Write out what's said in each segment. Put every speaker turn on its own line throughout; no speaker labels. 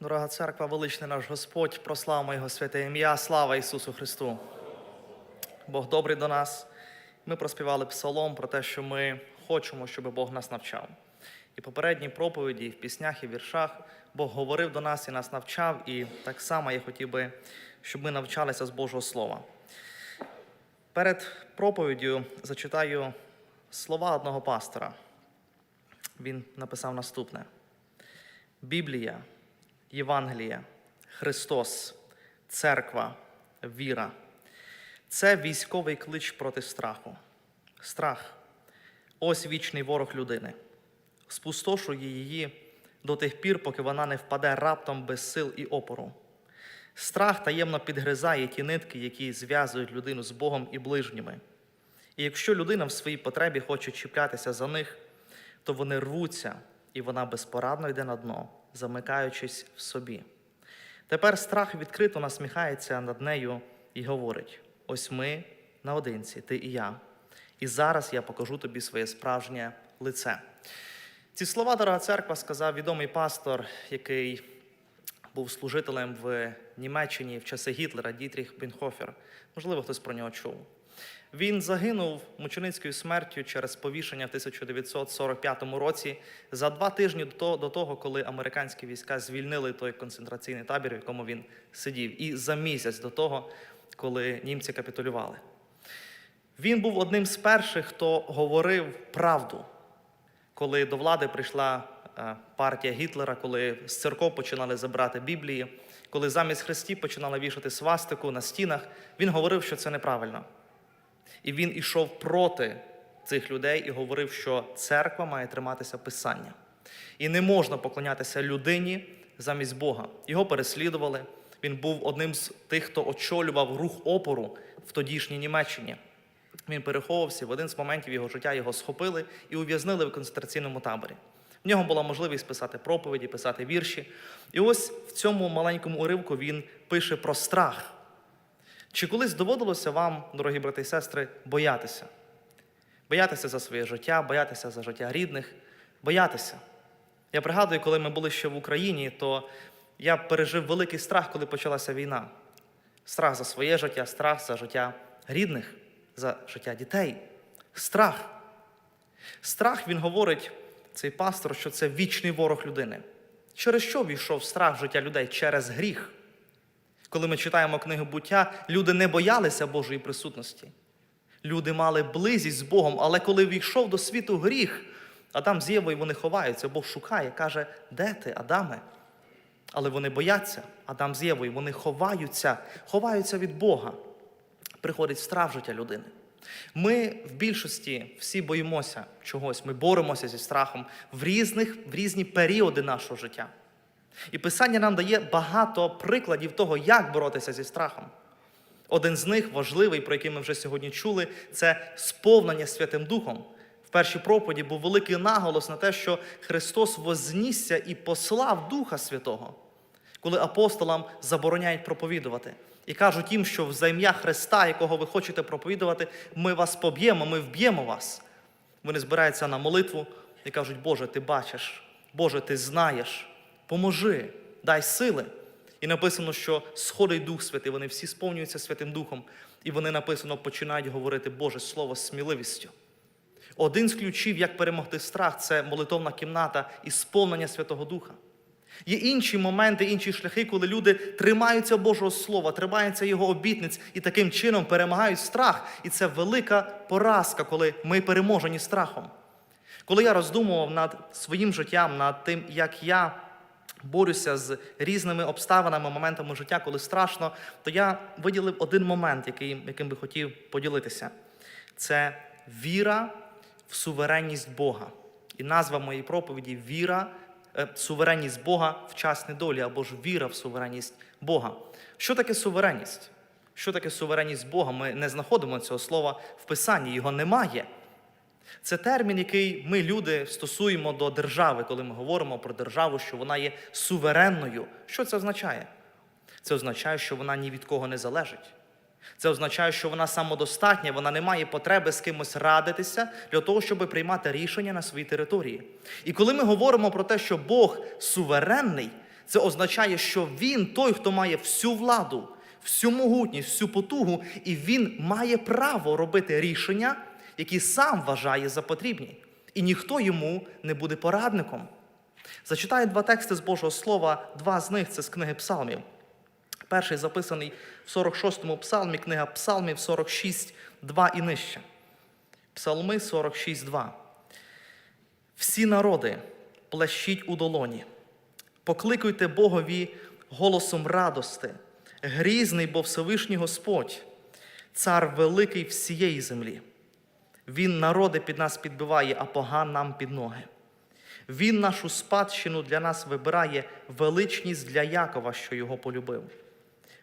Дорога церква, величний наш Господь, прославимо Його святе ім'я, слава Ісусу Христу. Бог добрий до нас. Ми проспівали псалом про те, що ми хочемо, щоб Бог нас навчав. І попередні проповіді, і в піснях, і в віршах Бог говорив до нас і нас навчав, і так само я хотів би, щоб ми навчалися з Божого Слова. Перед проповіддю зачитаю слова одного пастора. Він написав наступне: Біблія, Євангелія, Христос, церква, віра це військовий клич проти страху. Страх ось вічний ворог людини. Спустошує її до тих пір, поки вона не впаде раптом без сил і опору. Страх таємно підгризає ті нитки, які зв'язують людину з Богом і ближніми. І якщо людина в своїй потребі хоче чіплятися за них, то вони рвуться, і вона безпорадно йде на дно, замикаючись в собі. Тепер страх відкрито насміхається над нею і говорить: ось ми наодинці, ти і я. І зараз я покажу тобі своє справжнє лице. Ці слова, дорога церква, сказав відомий пастор, який був служителем в Німеччині в часи Гітлера Дітріх Бінхофер. Можливо, хтось про нього чув. Він загинув мученицькою смертю через повішення в 1945 році за два тижні до того, коли американські війська звільнили той концентраційний табір, в якому він сидів, і за місяць до того, коли німці капітулювали. Він був одним з перших, хто говорив правду, коли до влади прийшла е, партія Гітлера, коли з церков починали забирати Біблії, коли замість хрестів починали вішати свастику на стінах. Він говорив, що це неправильно. І він ішов проти цих людей і говорив, що церква має триматися писання. І не можна поклонятися людині замість Бога. Його переслідували. Він був одним з тих, хто очолював рух опору в тодішній Німеччині. Він переховувався, в один з моментів його життя його схопили і ув'язнили в концентраційному таборі. В нього була можливість писати проповіді, писати вірші. І ось в цьому маленькому уривку він пише про страх. Чи колись доводилося вам, дорогі брати і сестри, боятися? Боятися за своє життя, боятися за життя рідних, боятися. Я пригадую, коли ми були ще в Україні, то я пережив великий страх, коли почалася війна. Страх за своє життя, страх за життя рідних, за життя дітей. Страх. Страх, він говорить, цей пастор, що це вічний ворог людини. Через що війшов страх в життя людей? Через гріх. Коли ми читаємо книгу буття, люди не боялися Божої присутності. Люди мали близість з Богом, але коли війшов до світу гріх, Адам з Євою вони ховаються, Бог шукає, каже, де ти, Адаме? Але вони бояться, Адам з Євою, вони ховаються, ховаються від Бога. Приходить страх життя людини. Ми в більшості всі боїмося чогось, ми боремося зі страхом в різних, в різні періоди нашого життя. І Писання нам дає багато прикладів того, як боротися зі страхом. Один з них важливий, про який ми вже сьогодні чули, це сповнення Святим Духом. В першій проповіді був великий наголос на те, що Христос вознісся і послав Духа Святого, коли апостолам забороняють проповідувати. І кажуть їм, що в ім'я Христа, якого ви хочете проповідувати, ми вас поб'ємо, ми вб'ємо вас. Вони збираються на молитву і кажуть, Боже, ти бачиш, Боже, ти знаєш, поможи, дай сили. І написано, що сходить Дух Святий, вони всі сповнюються Святим Духом, і вони написано починають говорити Боже Слово з сміливістю. Один з ключів, як перемогти страх, це молитовна кімната і сповнення Святого Духа. Є інші моменти, інші шляхи, коли люди тримаються Божого Слова, тримаються Його обітниць і таким чином перемагають страх. І це велика поразка, коли ми переможені страхом. Коли я роздумував над своїм життям, над тим, як я борюся з різними обставинами, моментами життя, коли страшно, то я виділив один момент, який, яким би хотів поділитися. Це віра в суверенність Бога. І назва моєї проповіді віра, е, суверенність Бога в час недолі або ж віра в суверенність Бога. Що таке суверенність? Що таке суверенність Бога? Ми не знаходимо цього слова в Писанні, його немає. Це термін, який ми, люди, стосуємо до держави, коли ми говоримо про державу, що вона є суверенною. Що це означає? Це означає, що вона ні від кого не залежить. Це означає, що вона самодостатня, вона не має потреби з кимось радитися для того, щоб приймати рішення на своїй території. І коли ми говоримо про те, що Бог суверенний, Це означає, що він той, хто має всю владу, всю могутність, всю потугу, і він має право робити рішення, які сам вважає за потрібні. І ніхто йому не буде порадником. Зачитаю два тексти з Божого Слова, два з них це з книги Псалмів. Перший записаний в 46-му псалмі, книга Псалмів 46, 2 і нижче. Псалми 46, 2. Всі народи плещіть у долоні, покликуйте Богові голосом радости, грізний, бо Всевишній Господь, цар великий всієї землі. Він народи під нас підбиває, а поган нам під ноги. Він нашу спадщину для нас вибирає величність для Якова, що його полюбив.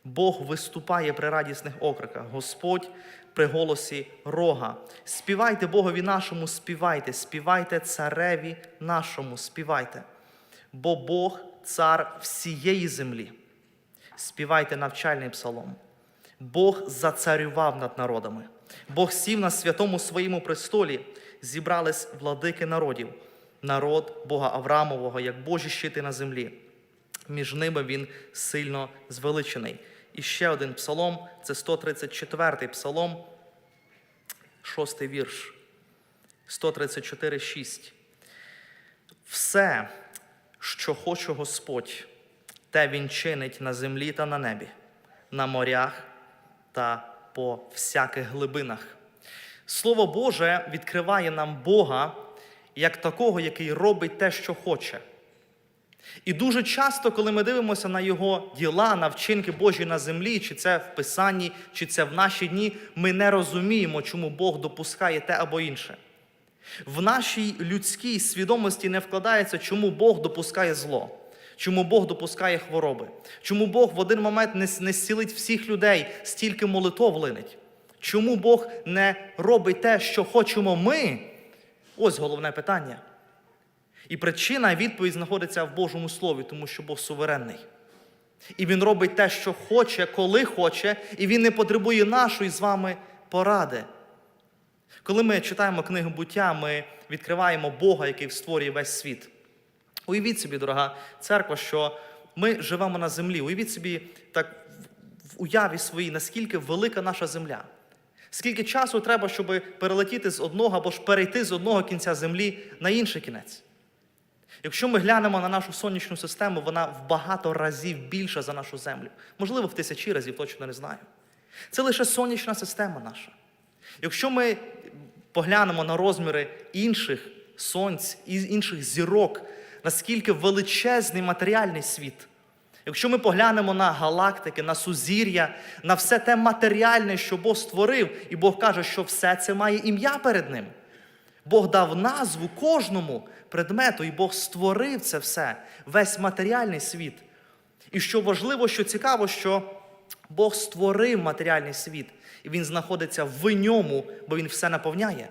Бог виступає при радісних окриках, Господь при голосі рога. Співайте Богові нашому, співайте, співайте цареві нашому, співайте. Бо Бог цар всієї землі. Співайте навчальний псалом. Бог зацарював над народами. Бог сів на святому своєму престолі, зібрались владики народів, народ Бога Авраамового, як Божі щити на землі. Між ними він сильно звеличений. І ще один псалом це 134-й псалом, шостий вірш. 134, 6. Все, що хоче Господь, те він чинить на землі та на небі, на морях та по всяких глибинах. Слово Боже відкриває нам Бога як такого, який робить те, що хоче. І дуже часто, коли ми дивимося на його діла, на вчинки Божі на землі, чи це в Писанні, чи це в наші дні, ми не розуміємо, чому Бог допускає те або інше. В нашій людській свідомості не вкладається, чому Бог допускає зло, чому Бог допускає хвороби, чому Бог в один момент не, не зцілить всіх людей, стільки молитов линить. Чому Бог не робить те, що хочемо ми? Ось головне питання. І причина і відповідь знаходиться в Божому Слові, тому що Бог суверенний. І Він робить те, що хоче, коли хоче, і Він не потребує нашої з вами поради. Коли ми читаємо книгу буття, ми відкриваємо Бога, який створює весь світ. Уявіть собі, дорога церква, що ми живемо на землі. Уявіть собі так в уяві своїй, наскільки велика наша земля. Скільки часу треба, щоб перелетіти з одного або ж перейти з одного кінця землі на інший кінець? Якщо ми глянемо на нашу сонячну систему, вона в багато разів більша за нашу землю. Можливо, в тисячі разів, точно не знаю. Це лише сонячна система наша. Якщо ми поглянемо на розміри інших сонць інших зірок, наскільки величезний матеріальний світ. Якщо ми поглянемо на галактики, на сузір'я, на все те матеріальне, що Бог створив, і Бог каже, що все це має ім'я перед ним. Бог дав назву кожному предмету, і Бог створив це все, весь матеріальний світ. І що важливо, що цікаво, що Бог створив матеріальний світ, і Він знаходиться в ньому, бо Він все наповняє.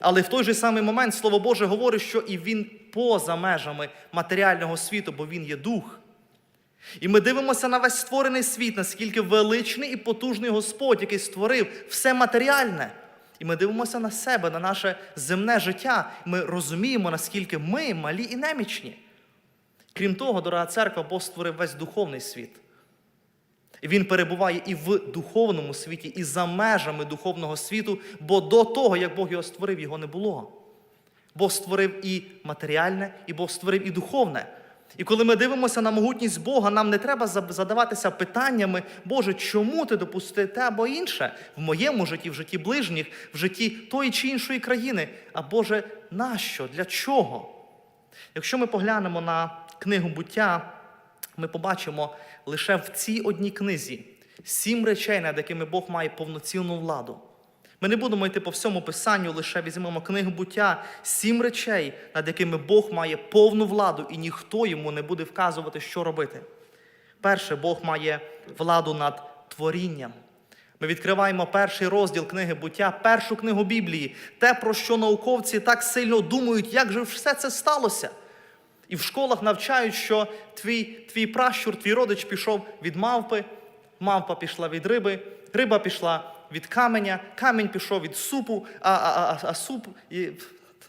Але в той же самий момент Слово Боже говорить, що і Він поза межами матеріального світу, бо Він є дух. І ми дивимося на весь створений світ, наскільки величний і потужний Господь, який створив все матеріальне. І ми дивимося на себе, на наше земне життя. Ми розуміємо, наскільки ми малі і немічні. Крім того, дорога церква, Бог створив весь духовний світ. Він перебуває і в духовному світі, і за межами духовного світу, бо до того, як Бог його створив, його не було. Бог створив і матеріальне, і Бог створив і духовне. І коли ми дивимося на могутність Бога, нам не треба задаватися питаннями, Боже, чому ти допустив те або інше в моєму житті, в житті ближніх, в житті тої чи іншої країни. А Боже, нащо? Для чого? Якщо ми поглянемо на книгу буття, ми побачимо лише в цій одній книзі сім речей, над якими Бог має повноцінну владу. Ми не будемо йти по всьому писанню, лише візьмемо книгу буття, сім речей, над якими Бог має повну владу, і ніхто йому не буде вказувати, що робити. Перше, Бог має владу над творінням. Ми відкриваємо перший розділ книги буття, першу книгу Біблії, те, про що науковці так сильно думають, як же все це сталося. І в школах навчають, що твій твій пращур, твій родич пішов від мавпи, мавпа пішла від риби, риба пішла від каменя, камінь пішов від супу, а а, а, а суп, і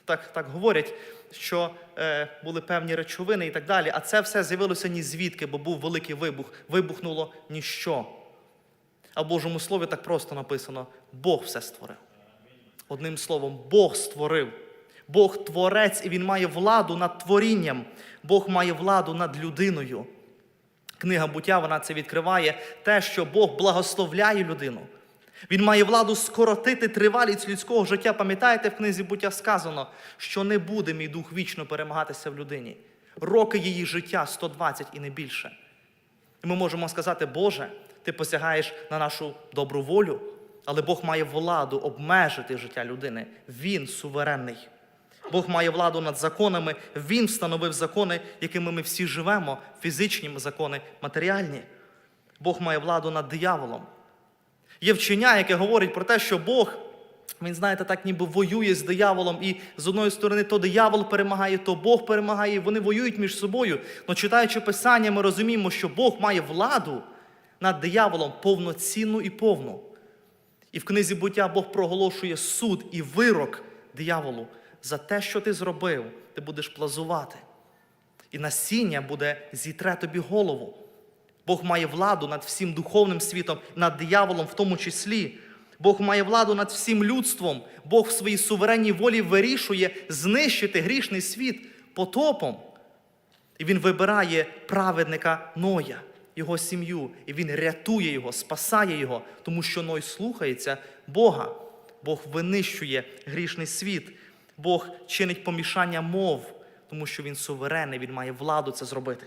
так так говорять, що е, були певні речовини і так далі. А це все з'явилося ні звідки, бо був великий вибух. Вибухнуло ніщо. А в Божому Слові так просто написано: Бог все створив. Одним словом, Бог створив. Бог творець, і Він має владу над творінням. Бог має владу над людиною. Книга буття вона це відкриває те, що Бог благословляє людину. Він має владу скоротити тривалість людського життя. Пам'ятаєте, в книзі буття сказано, що не буде мій дух вічно перемагатися в людині. Роки її життя 120 і не більше. Ми можемо сказати, Боже, ти посягаєш на нашу добру волю, але Бог має владу обмежити життя людини. Він суверенний. Бог має владу над законами, Він встановив закони, якими ми всі живемо, фізичні закони, матеріальні. Бог має владу над дияволом. Є вчення, яке говорить про те, що Бог, він, знаєте, так ніби воює з дияволом, і з одної сторони то диявол перемагає, то Бог перемагає, і вони воюють між собою. Но читаючи Писання, ми розуміємо, що Бог має владу над дияволом повноцінну і повну. І в книзі буття Бог проголошує суд і вирок дияволу за те, що ти зробив, ти будеш плазувати. І насіння буде зітре тобі голову. Бог має владу над всім духовним світом, над дияволом в тому числі. Бог має владу над всім людством. Бог в своїй суверенній волі вирішує знищити грішний світ потопом. І він вибирає праведника Ноя, його сім'ю, і він рятує його, спасає його, тому що Ной слухається Бога. Бог винищує грішний світ, Бог чинить помішання мов, тому що він суверенний, він має владу це зробити.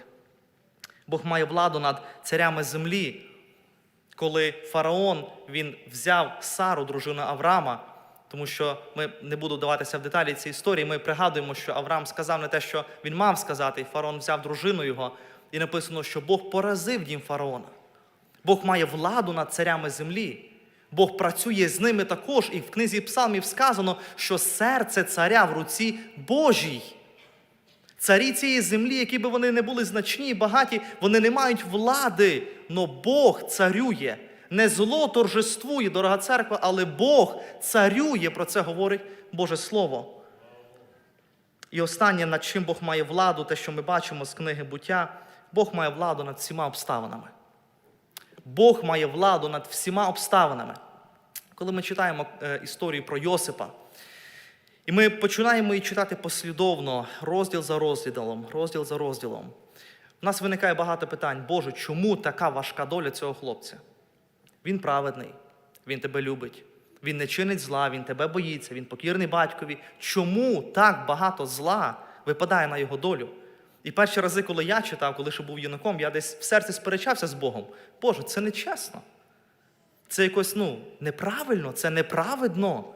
Бог має владу над царями землі. Коли фараон він взяв Сару, дружину Авраама, тому що ми не буду даватися в деталі цієї історії, ми пригадуємо, що Авраам сказав не те, що він мав сказати, і фараон взяв дружину його, і написано, що Бог поразив дім фараона. Бог має владу над царями землі. Бог працює з ними також, і в книзі Псалмів сказано, що серце царя в руці Божій. Царі цієї землі, які би вони не були значні і багаті, вони не мають влади, но Бог царює. Не зло торжествує, дорога церква, але Бог царює, про це говорить Боже Слово. І останнє, над чим Бог має владу, те, що ми бачимо з книги буття, Бог має владу над всіма обставинами. Бог має владу над всіма обставинами. Коли ми читаємо е, історію про Йосипа, і ми починаємо її читати послідовно, розділ за розділом, розділ за розділом. У нас виникає багато питань, Боже, чому така важка доля цього хлопця? Він праведний, він тебе любить, він не чинить зла, він тебе боїться, він покірний батькові. Чому так багато зла випадає на його долю? І перші рази, коли я читав, коли ще був юнаком, я десь в серці сперечався з Богом. Боже, це не чесно. Це якось ну, неправильно, це неправедно.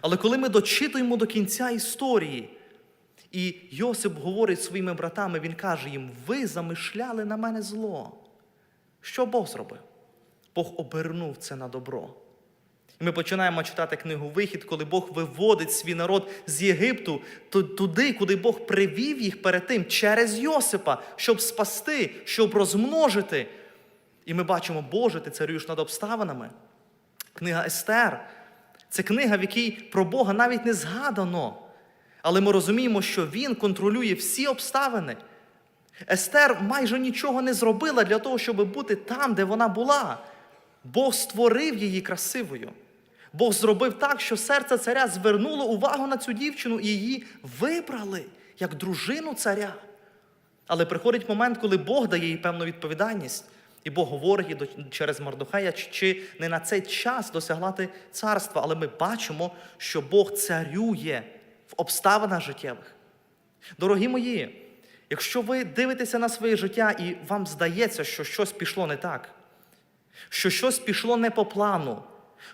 Але коли ми дочитуємо до кінця історії, і Йосип говорить своїми братами, він каже їм: ви замишляли на мене зло. Що Бог зробив? Бог обернув це на добро. І ми починаємо читати книгу Вихід, коли Бог виводить свій народ з Єгипту туди, куди Бог привів їх перед тим через Йосипа, щоб спасти, щоб розмножити. І ми бачимо, Боже, ти царюєш над обставинами. Книга Естер. Це книга, в якій про Бога навіть не згадано. Але ми розуміємо, що Він контролює всі обставини. Естер майже нічого не зробила для того, щоб бути там, де вона була. Бог створив її красивою. Бог зробив так, що серце царя звернуло увагу на цю дівчину і її вибрали як дружину царя. Але приходить момент, коли Бог дає їй певну відповідальність. І Бог говорить їй через Мардухея, чи не на цей час досягла ти царства. Але ми бачимо, що Бог царює в обставинах життєвих. Дорогі мої, якщо ви дивитеся на своє життя і вам здається, що щось пішло не так, що щось пішло не по плану,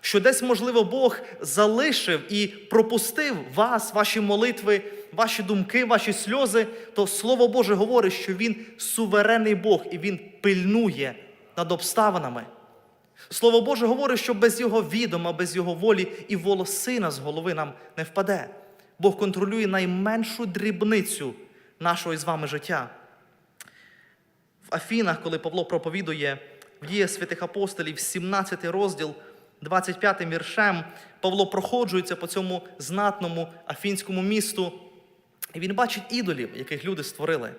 що десь, можливо, Бог залишив і пропустив вас, ваші молитви, ваші думки, ваші сльози, то Слово Боже говорить, що Він суверенний Бог і Він пильнує над обставинами. Слово Боже говорить, що без Його відома, без Його волі і волосина з голови нам не впаде. Бог контролює найменшу дрібницю нашого із вами життя. В Афінах, коли Павло проповідує в діях святих апостолів, 17 розділ, 25 віршем, Павло проходжується по цьому знатному афінському місту. І він бачить ідолів, яких люди створили.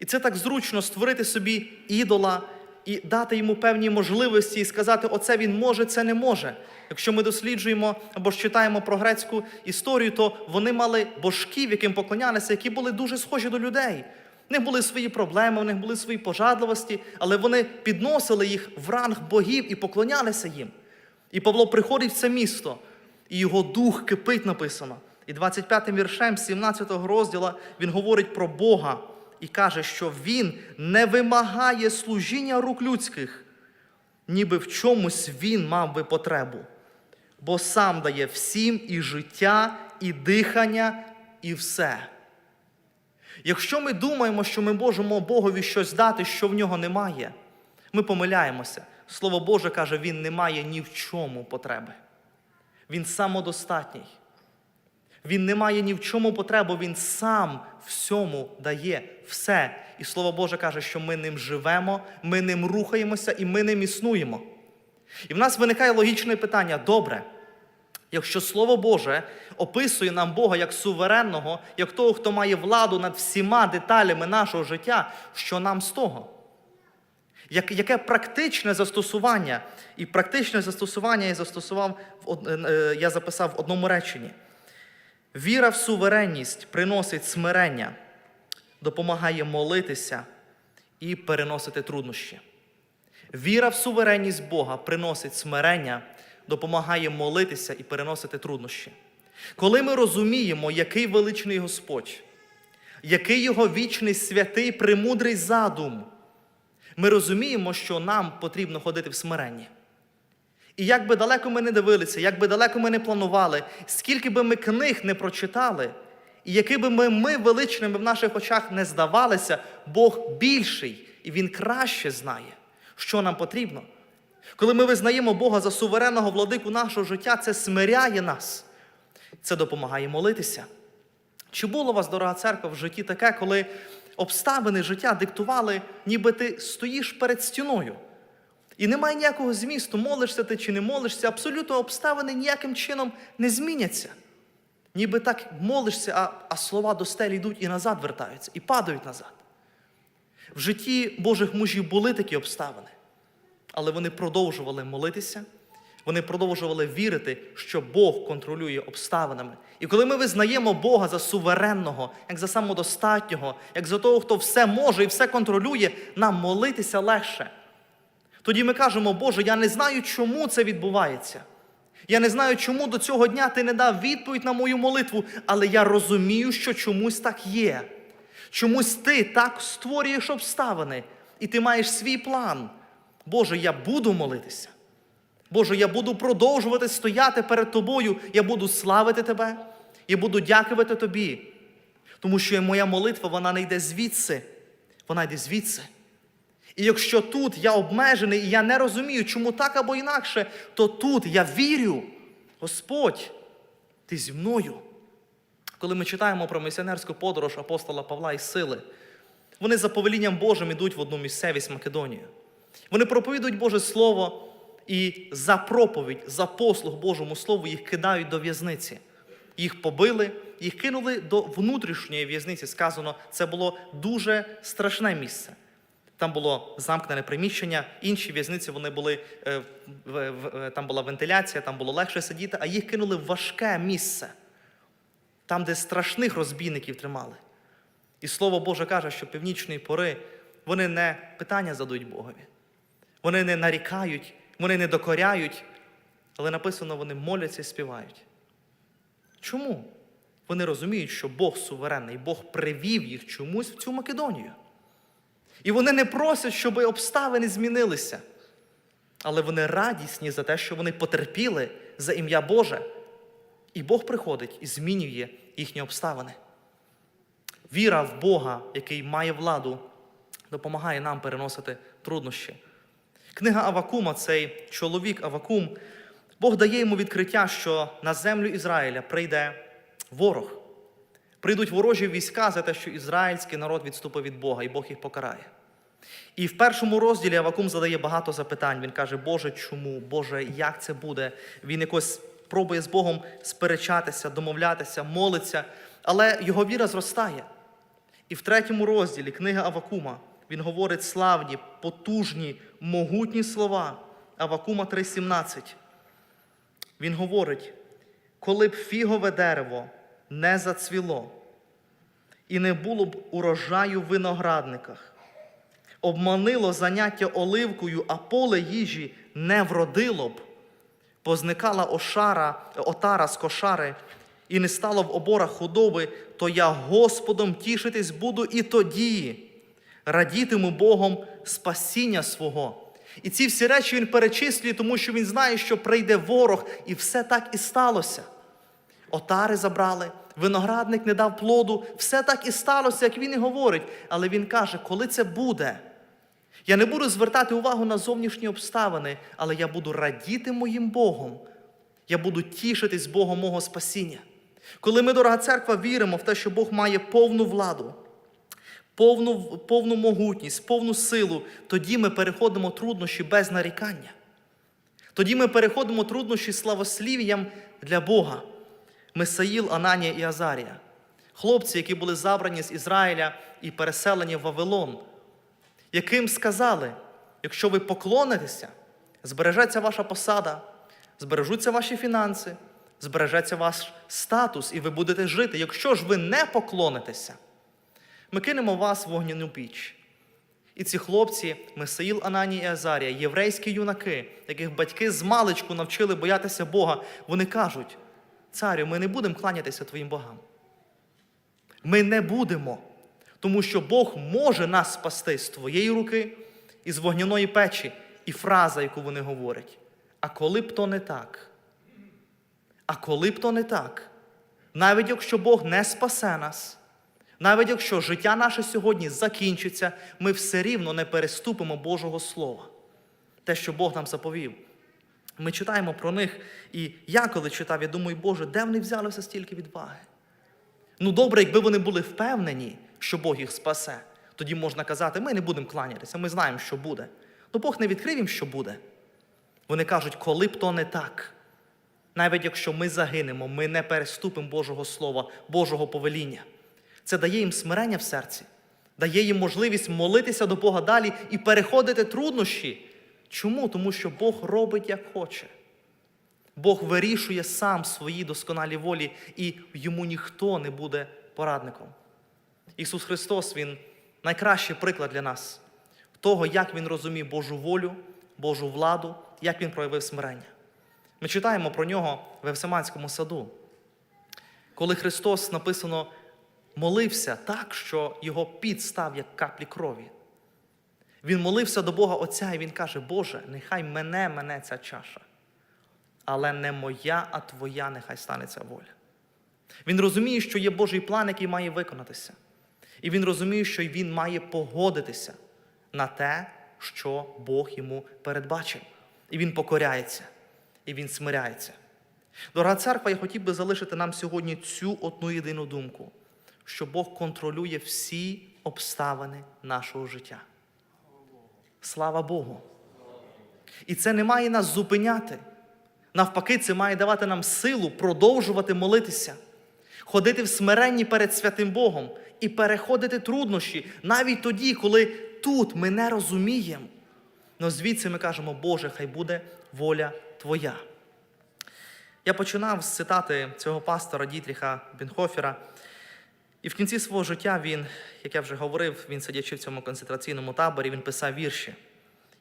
І це так зручно створити собі ідола і дати йому певні можливості і сказати, оце він може, це не може. Якщо ми досліджуємо або ж читаємо про грецьку історію, то вони мали божків, яким поклонялися, які були дуже схожі до людей. В них були свої проблеми, в них були свої пожадливості, але вони підносили їх в ранг богів і поклонялися їм. І Павло приходить в це місто, і його дух кипить написано. І 25 віршем 17 розділу він говорить про Бога і каже, що Він не вимагає служіння рук людських, ніби в чомусь він мав би потребу, бо сам дає всім і життя, і дихання, і все. Якщо ми думаємо, що ми можемо Богові щось дати, що в нього немає, ми помиляємося. Слово Боже каже, Він не має ні в чому потреби. Він самодостатній. Він не має ні в чому потребу, він сам всьому дає все. І Слово Боже каже, що ми ним живемо, ми ним рухаємося і ми ним існуємо. І в нас виникає логічне питання: добре, якщо Слово Боже описує нам Бога як суверенного, як того, хто має владу над всіма деталями нашого життя, що нам з того? Як- Яке практичне застосування? І практичне застосування я застосував в е, я записав в одному реченні. Віра в суверенність приносить смирення, допомагає молитися і переносити труднощі. Віра в суверенність Бога приносить смирення, допомагає молитися і переносити труднощі. Коли ми розуміємо, який величний Господь, який його вічний святий, премудрий задум, ми розуміємо, що нам потрібно ходити в смиренні. І як би далеко ми не дивилися, як би далеко ми не планували, скільки би ми книг не прочитали, і які би ми, ми величними в наших очах не здавалися, Бог більший і Він краще знає, що нам потрібно. Коли ми визнаємо Бога за суверенного владику нашого життя, це смиряє нас, це допомагає молитися. Чи було у вас, дорога церква, в житті таке, коли обставини життя диктували, ніби ти стоїш перед стіною? І немає ніякого змісту, молишся ти чи не молишся, абсолютно обставини ніяким чином не зміняться. Ніби так молишся, а, а слова до стелі йдуть і назад вертаються, і падають назад. В житті Божих мужів були такі обставини, але вони продовжували молитися, вони продовжували вірити, що Бог контролює обставинами. І коли ми визнаємо Бога за суверенного, як за самодостатнього, як за того, хто все може і все контролює, нам молитися легше. Тоді ми кажемо, Боже, я не знаю, чому це відбувається. Я не знаю, чому до цього дня ти не дав відповідь на мою молитву, але я розумію, що чомусь так є. Чомусь ти так створюєш обставини, і ти маєш свій план. Боже, я буду молитися. Боже, я буду продовжувати стояти перед тобою, я буду славити тебе, я буду дякувати тобі. Тому що моя молитва, вона не йде звідси, вона йде звідси. І якщо тут я обмежений і я не розумію, чому так або інакше, то тут я вірю, Господь, ти зі мною. Коли ми читаємо про місіонерську подорож апостола Павла і Сили, вони за повелінням Божим ідуть в одну місцевість Македонію. Вони проповідують Боже Слово і за проповідь, за послуг Божому Слову їх кидають до в'язниці. Їх побили, їх кинули до внутрішньої в'язниці. Сказано, це було дуже страшне місце. Там було замкнене приміщення, інші в'язниці вони були, е, е, там була вентиляція, там було легше сидіти, а їх кинули в важке місце, там, де страшних розбійників тримали. І Слово Боже каже, що північної пори вони не питання задають Богові. Вони не нарікають, вони не докоряють, але написано, вони моляться і співають. Чому? Вони розуміють, що Бог суверенний, Бог привів їх чомусь в цю Македонію. І вони не просять, щоб обставини змінилися. Але вони радісні за те, що вони потерпіли за ім'я Боже. І Бог приходить і змінює їхні обставини. Віра в Бога, який має владу, допомагає нам переносити труднощі. Книга Авакума, цей чоловік Авакум, Бог дає йому відкриття, що на землю Ізраїля прийде ворог. Прийдуть ворожі війська за те, що ізраїльський народ відступив від Бога, і Бог їх покарає. І в першому розділі Авакум задає багато запитань. Він каже, Боже, чому? Боже, як це буде? Він якось пробує з Богом сперечатися, домовлятися, молиться. Але його віра зростає. І в третьому розділі книги Авакума він говорить славні, потужні, могутні слова. Авакума 3:17. Він говорить: коли б фігове дерево не зацвіло, і не було б урожаю в виноградниках, обманило заняття оливкою, а поле їжі не вродило б, позникала ошара, отара з кошари, і не стало в оборах худоби, то я Господом тішитись буду і тоді радітиму Богом спасіння свого. І ці всі речі він перечислює, тому що він знає, що прийде ворог, і все так і сталося. Отари забрали, виноградник не дав плоду, все так і сталося, як він і говорить. Але він каже, коли це буде, я не буду звертати увагу на зовнішні обставини, але я буду радіти моїм Богом. Я буду тішитись Богом мого спасіння. Коли ми, дорога церква, віримо в те, що Бог має повну владу, повну, повну могутність, повну силу, тоді ми переходимо труднощі без нарікання. Тоді ми переходимо труднощі славослів'ям для Бога. Месаїл, Ананія і Азарія. Хлопці, які були забрані з Ізраїля і переселені в Вавилон, яким сказали, якщо ви поклонитеся, збережеться ваша посада, збережуться ваші фінанси, збережеться ваш статус, і ви будете жити. Якщо ж ви не поклонитеся, ми кинемо вас в вогняну піч. І ці хлопці, Месаїл, Ананій і Азарія, єврейські юнаки, яких батьки з маличку навчили боятися Бога, вони кажуть: царю, ми не будемо кланятися твоїм богам. Ми не будемо, тому що Бог може нас спасти з твоєї руки і з вогняної печі, і фраза, яку вони говорять. А коли б то не так? А коли б то не так? Навіть якщо Бог не спасе нас, навіть якщо життя наше сьогодні закінчиться, ми все рівно не переступимо Божого Слова, те, що Бог нам заповів. Ми читаємо про них, і я коли читав, я думаю, Боже, де вони взялися стільки відваги? Ну, добре, якби вони були впевнені, що Бог їх спасе, тоді можна казати, ми не будемо кланятися, ми знаємо, що буде. Ну Бог не відкрив їм, що буде. Вони кажуть, коли б то не так. Навіть якщо ми загинемо, ми не переступимо Божого Слова, Божого повеління. Це дає їм смирення в серці, дає їм можливість молитися до Бога далі і переходити труднощі. Чому? Тому що Бог робить, як хоче. Бог вирішує сам свої досконалі волі, і йому ніхто не буде порадником. Ісус Христос, Він найкращий приклад для нас того, як Він розумів Божу волю, Божу владу, як Він проявив смирення. Ми читаємо про нього в Евсиманському саду. Коли Христос написано молився так, що його піт став як каплі крові. Він молився до Бога Отця, і він каже: Боже, нехай мене мене ця чаша, але не моя, а твоя нехай станеться воля. Він розуміє, що є Божий план, який має виконатися. І він розуміє, що він має погодитися на те, що Бог йому передбачив. І він покоряється, і він смиряється. Дорога церква, я хотів би залишити нам сьогодні цю одну єдину думку, що Бог контролює всі обставини нашого життя. Слава Богу! І це не має нас зупиняти. Навпаки, це має давати нам силу продовжувати молитися, ходити в смиренні перед святим Богом і переходити труднощі навіть тоді, коли тут ми не розуміємо. Но звідси ми кажемо, Боже, хай буде воля Твоя. Я починав з цитати цього пастора Дітріха Бенхофера. І в кінці свого життя він, як я вже говорив, він сидячи в цьому концентраційному таборі, він писав вірші.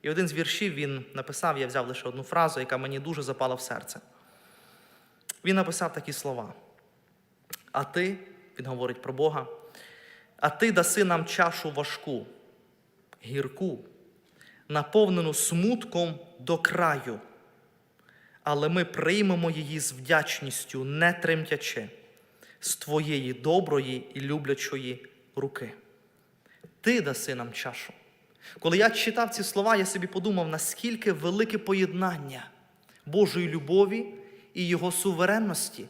І один з віршів він написав, я взяв лише одну фразу, яка мені дуже запала в серце. Він написав такі слова. А ти, він говорить про Бога, а ти даси нам чашу важку, гірку, наповнену смутком до краю, але ми приймемо її з вдячністю, не тремтячи, з твоєї доброї і люблячої руки. Ти даси нам чашу. Коли я читав ці слова, я собі подумав, наскільки велике поєднання Божої любові і Його суверенності.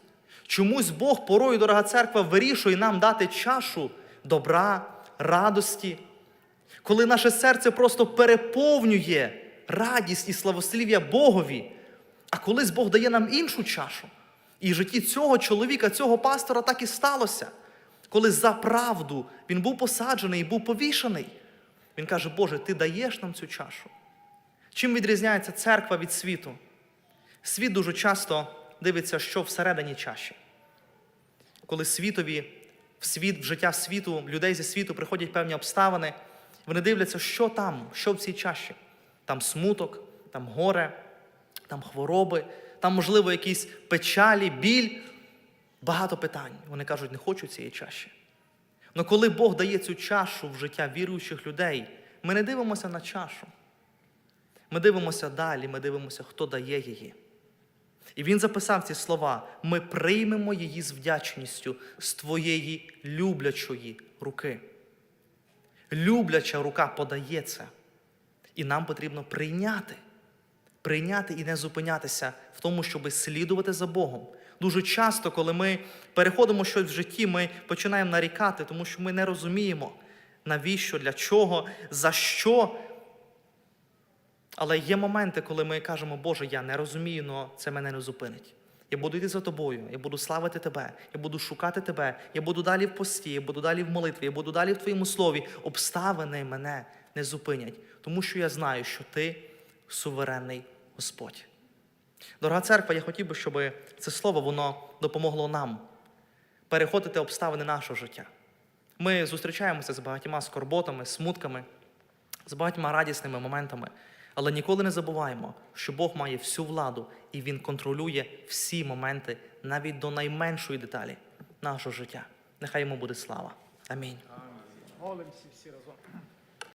Чомусь Бог порою, дорога церква, вирішує нам дати чашу добра, радості, коли наше серце просто переповнює радість і славослів'я Богові, а колись Бог дає нам іншу чашу. І житті цього чоловіка, цього пастора так і сталося. коли за правду він був посаджений і був повішений. Він каже, Боже, ти даєш нам цю чашу. Чим відрізняється церква від світу? Світ дуже часто дивиться, що всередині чаші. Коли світові, в світ, в життя світу, людей зі світу приходять певні обставини, вони дивляться, що там, що в цій чаші. Там смуток, там горе, там хвороби, там, можливо, якісь печалі, біль, багато питань. Вони кажуть, не хочу цієї чаші. Але коли Бог дає цю чашу в життя віруючих людей, ми не дивимося на чашу. Ми дивимося далі, ми дивимося, хто дає її. І він записав ці слова: ми приймемо її з вдячністю з твоєї люблячої руки. Любляча рука подає це. І нам потрібно прийняти. Прийняти і не зупинятися в тому, щоб слідувати за Богом. Дуже часто, коли ми переходимо щось в житті, ми починаємо нарікати, тому що ми не розуміємо, навіщо, для чого, за що. Але є моменти, коли ми кажемо, Боже, я не розумію, але це мене не зупинить. Я буду йти за тобою, я буду славити тебе, я буду шукати тебе, я буду далі в пості, я буду далі в молитві, я буду далі в твоєму слові. Обставини мене не зупинять, тому що я знаю, що ти суверенний Господь. Дорога церква, я хотів би, щоб це слово воно допомогло нам переходити обставини нашого життя. Ми зустрічаємося з багатьма скорботами, смутками, з багатьма радісними моментами, але ніколи не забуваємо, що Бог має всю владу і Він контролює всі моменти, навіть до найменшої деталі нашого життя. Нехай йому буде слава. Амінь.
Молимося всі разом.